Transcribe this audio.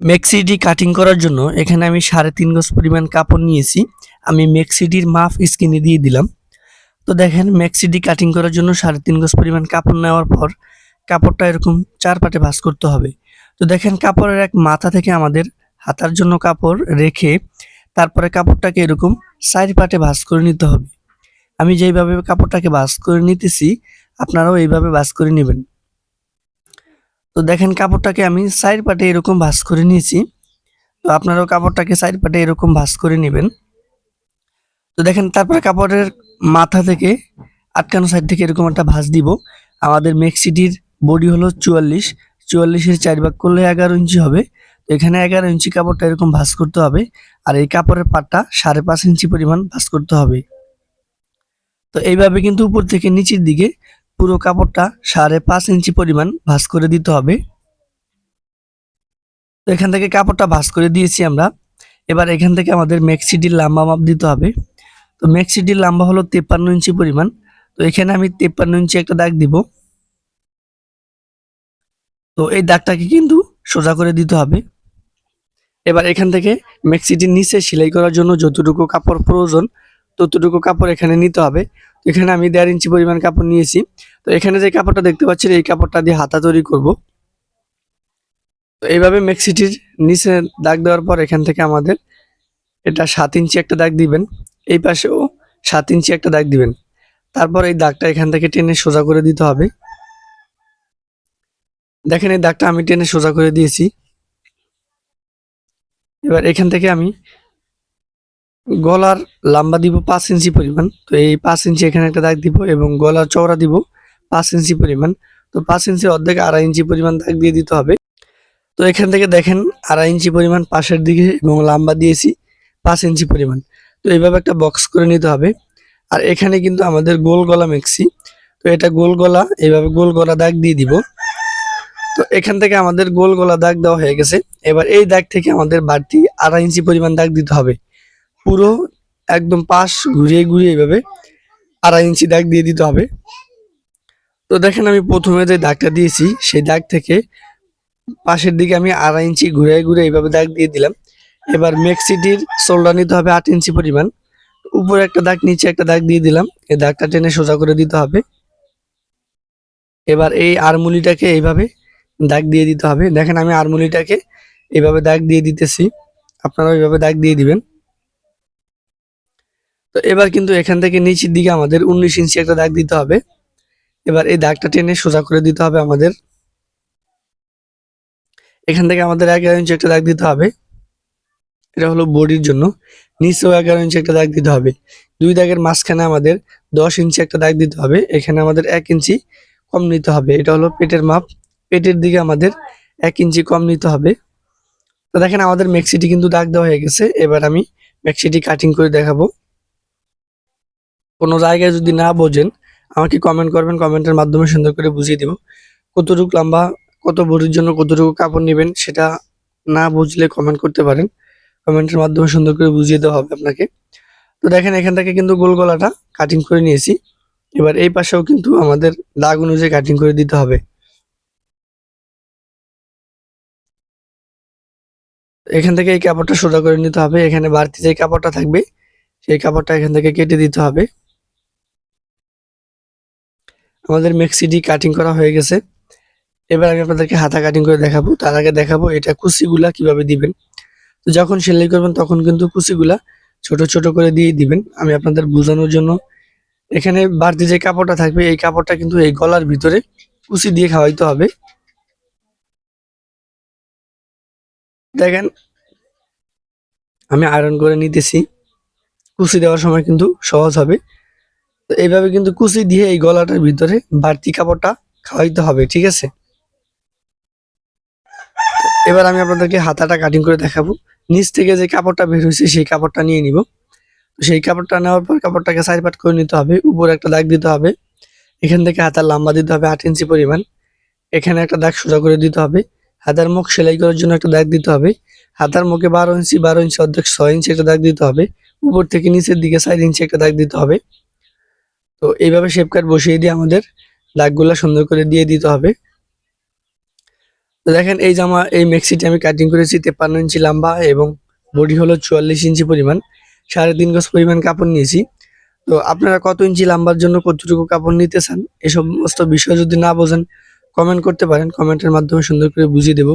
মেক্সিডি cutting করার জন্য এখানে আমি সাড়ে তিন গজ পরিমাণ কাপড় নিয়েছি। আমি মেক্সিডির মাপ স্কিনে দিয়ে দিলাম। তো দেখেন মেক্সিডি কাটিং করার জন্য সাড়ে তিন গজ পরিমাণ কাপড় নেওয়ার পর কাপড়টা এরকম চার পাটে ভাঁজ করতে হবে। তো দেখেন কাপড়ের এক মাথা থেকে আমাদের হাতার জন্য কাপড় রেখে তারপরে কাপড়টাকে এরকম চার পাটে ভাঁজ করে নিতে হবে। আমি যেইভাবে কাপড়টাকে ভাঁজ করে নিতেছি, আপনারাও এইভাবে ভাঁজ করে নেবেন। তো দেখেন কাপড়টাকে আমি সাইড পাটে এরকম ভাঁজ করে নিয়েছি। তো আপনারাও কাপড়টাকে সাইড পাটে এরকম ভাঁজ করে নেবেন। তো দেখেন তারপরে কাপড়ের মাথা থেকে আটকানো সাইড থেকে এরকম একটা ভাঁজ দিব। আমাদের মেক্সিটির বডি হলো চুয়াল্লিশ। চুয়াল্লিশের চার ভাগ করলে এগারো ইঞ্চি হবে। তো এখানে এগারো ইঞ্চি কাপড়টা এরকম ভাঁজ করতে হবে। আর এই কাপড়ের পাটটা সাড়ে পাঁচ ইঞ্চি পরিমাণ ভাঁজ করতে হবে। তো এইভাবে কিন্তু উপর থেকে নিচের দিকে পুরো কাপড়টা সাড়ে পাঁচ ইঞ্চি পরিমাণ ভাঁজ করে দিতে হবে। তো এখান থেকে কাপড়টা ভাঁজ করে দিয়েছি আমরা। এবার এখান থেকে আমাদের মেক্সিডির লম্বা মাপ দিতে হবে। তো মেক্সিডির লম্বা হলো তেপ্পান্ন ইঞ্চি পরিমাণ। তো এখানে আমি তেপ্পান্ন ইঞ্চি একটা দাগ দিব। তো এই দাগটাকে কিন্তু সোজা করে দিতে হবে। এবার এখান থেকে মেক্সিডির নিচে সেলাই করার জন্য যতটুকু কাপড় প্রয়োজন, ততটুকু কাপড় এখানে নিতে হবে। এখানে আমি দেড় ইঞ্চি পরিমাণ কাপড় নিয়েছি। তো এখানে যে কাপড়টা দেখতে পাচ্ছেন, এই কাপড়টা দিয়ে হাতা তৈরি করব। তো এইভাবে মেক্সিটির নিচে দাগ দেওয়ার পর এখান থেকে আমাদের এটা সাত ইঞ্চি একটা দাগ দিবেন। এই পাশেও সাত ইঞ্চি একটা দাগ দিবেন। তারপর এই দাগটা এখান থেকে টেনে সোজা করে দিতে হবে। দেখেন, এই দাগটা আমি টেনে সোজা করে দিয়েছি। এবার এখান থেকে আমি গলার লম্বা দিব পাঁচ ইঞ্চি পরিমাণ। তো এই পাঁচ ইঞ্চি এখানে একটা দাগ দিব এবং গলার চওড়া দিব। পাঁচ ইঞ্চি পরিমাণ। তো পাঁচ ইঞ্চি অর্ধেক আড়াই ইঞ্চি পরিমাণ দাগ দিয়ে দিতে হবে। তো এখান থেকে দেখেন আড়াই ইঞ্চি পরিমাণ পাশের দিকে এবং লম্বা দিয়েছি পাঁচ ইঞ্চি পরিমাণ। তো এইভাবে একটা বক্স করে নিতে হবে। আর এখানে কিন্তু আমাদের গোল গলা মেক্সি তো এটা গোল গলা, এইভাবে গোল গলা দাগ দিয়ে দিব। তো এখান থেকে আমাদের গোল গলা দাগ দেওয়া হয়ে গেছে। এবার এই দাগ থেকে আমাদের বাড়তি আড়াই ইঞ্চি পরিমাণ দাগ দিতে হবে। পুরো একদম পাশ ঘুরিয়ে ঘুরিয়ে এইভাবে আড়াই ইঞ্চি দাগ দিয়ে দিতে হবে। তো দেখেন আমি প্রথমে যে দাগটা দিয়েছি, সেই দাগ থেকে পাশের দিকে আমি আড়াই ইঞ্চি ঘুরে ঘুরে এইভাবে দাগ দিয়ে দিলাম। এবার মেক্সিটির শোল্ডার নিতে হবে আট ইঞ্চি পরিমাণ। উপরে একটা দাগ, নিচে একটা দাগ দিয়ে দিলাম। এই দাগটা টেনে সোজা করে দিতে হবে। এবার এই আরমুলিটাকে এইভাবে দাগ দিয়ে দিতে হবে। দেখেন আমি আরমুলিটাকে এইভাবে দাগ দিয়ে দিতেছি। আপনারা ওইভাবে দাগ দিয়ে দিবেন। তো এবার কিন্তু এখান থেকে নিচের দিকে আমাদের উনিশ ইঞ্চি একটা দাগ দিতে হবে। এবার এই দাগটা টেনে সোজা করে দিতে হবে আমাদের। এখান থেকে আমাদের এগারো ইঞ্চি একটা দাগ দিতে হবে। এটা হলো বডির জন্য। নিচেও এগারো ইঞ্চি একটা দাগ দিতে হবে। দুই দাগের মাঝখানে আমাদের দশ ইঞ্চি একটা দাগ দিতে হবে। এখানে আমাদের এক ইঞ্চি কম নিতে হবে। এটা হলো পেটের মাপ। পেটের দিকে আমাদের এক ইঞ্চি কম নিতে হবে। তো দেখেন আমাদের মেক্সিটি কিন্তু দাগ দেওয়া হয়ে গেছে। এবার আমি মেক্সিটি কাটিং করে দেখাবো। কোনো জায়গায় যদি না বোঝেন আমাকে কমেন্ট করবেন কমেন্টের মাধ্যমে সুন্দর করে বুঝিয়ে দিব। কতটুকু লম্বা, কত বড়ির জন্য কতটুকু কাপড় নেবেন সেটা না বুঝলে কমেন্ট করতে পারেন। কমেন্টের মাধ্যমে সুন্দর করে বুঝিয়ে দেওয়া হবে আপনাকে। তো দেখেন, এখান থেকে কিন্তু গোল গলাটা কাটিং করে নিয়েছি। এবার এই পাশেও কিন্তু আমাদের দাগ অনুযায়ী কাটিং করে দিতে হবে। এখান থেকে এই কাপড়টা সোজা করে নিতে হবে। এখানে বাড়তি যে কাপড়টা থাকবে, সেই কাপড়টা এখান থেকে কেটে দিতে হবে। আমাদের মেক্সিডি কাটিং করা হয়ে গেছে। এবার আমি আপনাদেরকে হাতা কাটিং করে দেখাবো। তার আগে দেখাবো এটা কুচিগুলা কীভাবে দিবেন। তো যখন সেলাই করবেন তখন কিন্তু কুচিগুলা ছোট ছোট করে দিয়ে দিবেন। আমি আপনাদের বোঝানোর জন্য এখানে বাড়তি যে কাপড়টা থাকবে, এই কাপড়টা কিন্তু এই গলার ভিতরে কুচি দিয়ে খাওয়াইতে হবে। দেখেন, আমি আয়রন করে নিতেছি। কুচি দেওয়ার সময় কিন্তু সহজ হবে। তো এইভাবে কিন্তু কুচি দিয়ে এই গলাটার ভিতরে বাড়তি কাপড়টা খাওয়াইতে হবে, ঠিক আছে? এবার আমি আপনাদেরকে হাতাটা কাটিং করে দেখাবো। নিচ থেকে যে কাপড়টা বের হয়েছে, সেই কাপড়টা নিয়ে নিব। সেই কাপড়টা নেওয়ার পর কাপড়টাকে সাইড পাট করে নিতে হবে, উপরে একটা দাগ দিতে হবে। এখান থেকে হাতার লম্বা দিতে হবে আট ইঞ্চি পরিমাণ। এখানে একটা দাগ সোজা করে দিতে হবে। হাতার মুখ সেলাই করার জন্য একটা দাগ দিতে হবে। হাতার মুখে বারো ইঞ্চি বারো ইঞ্চি অর্ধেক, ছয় ইঞ্চি একটা দাগ দিতে হবে। উপর থেকে নিচের দিকে সাইড ইঞ্চি একটা দাগ দিতে হবে। তো এইভাবে শেপ কাট বসিয়ে দিয়ে আমাদের দাগগুলো সুন্দর করে দিয়ে দিতে হবে। তো দেখেন এই জামা এই মেক্সিটি আমি কাটিং করেছি তেপ্পান্ন ইঞ্চি লম্বা এবং বডি হলো চুয়াল্লিশ ইঞ্চি পরিমাণ, সাড়ে তিন গজ পরিমাণ কাপড় নিয়েছি। তো আপনারা কত ইঞ্চি লাম্বার জন্য কতটুকু কাপড় নিতে চান এই সমস্ত বিষয় যদি না বোঝেন কমেন্ট করতে পারেন কমেন্টের মাধ্যমে সুন্দর করে বুঝিয়ে দেবো।